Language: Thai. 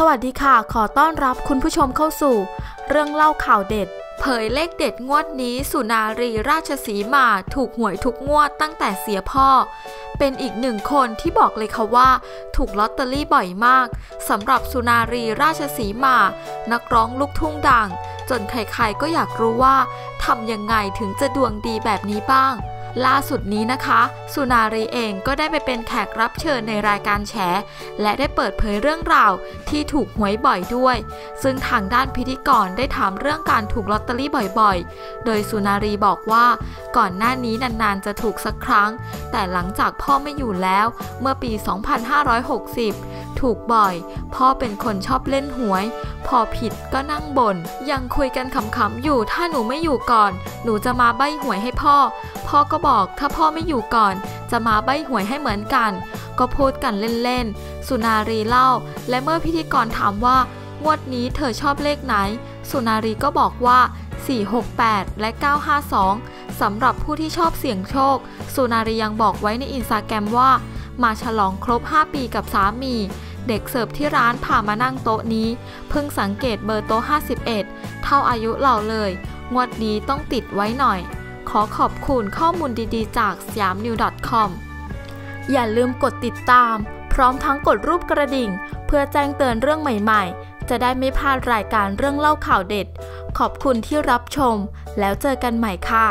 สวัสดีค่ะ ขอต้อนรับคุณผู้ชมเข้าสู่ เรื่องเล่าข่าวเด็ด เผยเลขเด็ดงวดนี้ สุนารีราชสีมาถูกหวยทุกงวดตั้งแต่เสียพ่อ เป็นอีกหนึ่งคนที่บอกเลยค่ะว่า ถูกลอตเตอรี่บ่อยมากสำหรับสุนารีราชสีมา นักร้องลูกทุ่งดัง จนใครๆก็อยากรู้ว่าทำยังไงถึงจะดวงดีแบบนี้บ้าง ล่าสุดนี้นะคะ สุนารีเองก็ได้ไปเป็นแขกรับเชิญในรายการแฉ และได้เปิดเผยเรื่องราวที่ถูกหวยบ่อยด้วย ซึ่งทางด้านพิธีกรได้ถามเรื่องการถูกลอตเตอรี่บ่อยๆ โดยสุนารีบอกว่า ก่อนหน้านี้นานๆจะถูกสักครั้ง แต่หลังจากพ่อไม่อยู่แล้ว เมื่อปี 2560 ถูกบ่อย พ่อเป็นคนชอบเล่นหวย พอผิดก็นั่งบน่นยังคุยกันขำๆอยู่ถ้าหนูไม่อยู่ก่อน หนูจะมาใบ้หวยให้พ่อ พ่อก็บอกถ้าพ่อไม่อยู่ก่อน จะมาใบ้หวยให้เหมือนกัน ก็พูดกันเล่นๆ สุนารีเล่า และเมื่อพิธีกรถามว่างวดนี้เธอชอบเลขไหน สุนารีก็บอกว่า 468 และ 952 สำหรับผู้ที่ชอบเสี่ยงโชค สุนารียังบอกไว้ในอินสตาแกรมว่า มาฉลองครบ 5 ปีกับสามี เด็กเสิร์ฟที่ร้านพามานั่งโต๊ะนี้ เพิ่งสังเกตเบอร์โต๊ะ 51 เท่าอายุเราเลย งวดนี้ต้องติดไว้หน่อย ขอขอบคุณข้อมูลดีๆ จากสยามนิว .com อย่าลืมกดติดตาม พร้อมทั้งกดรูปกระดิ่ง เพื่อแจ้งเตือนเรื่องใหม่ๆ จะได้ไม่พลาดรายการเรื่องเล่าข่าวเด็ด ขอบคุณที่รับชม แล้วเจอกันใหม่ค่ะ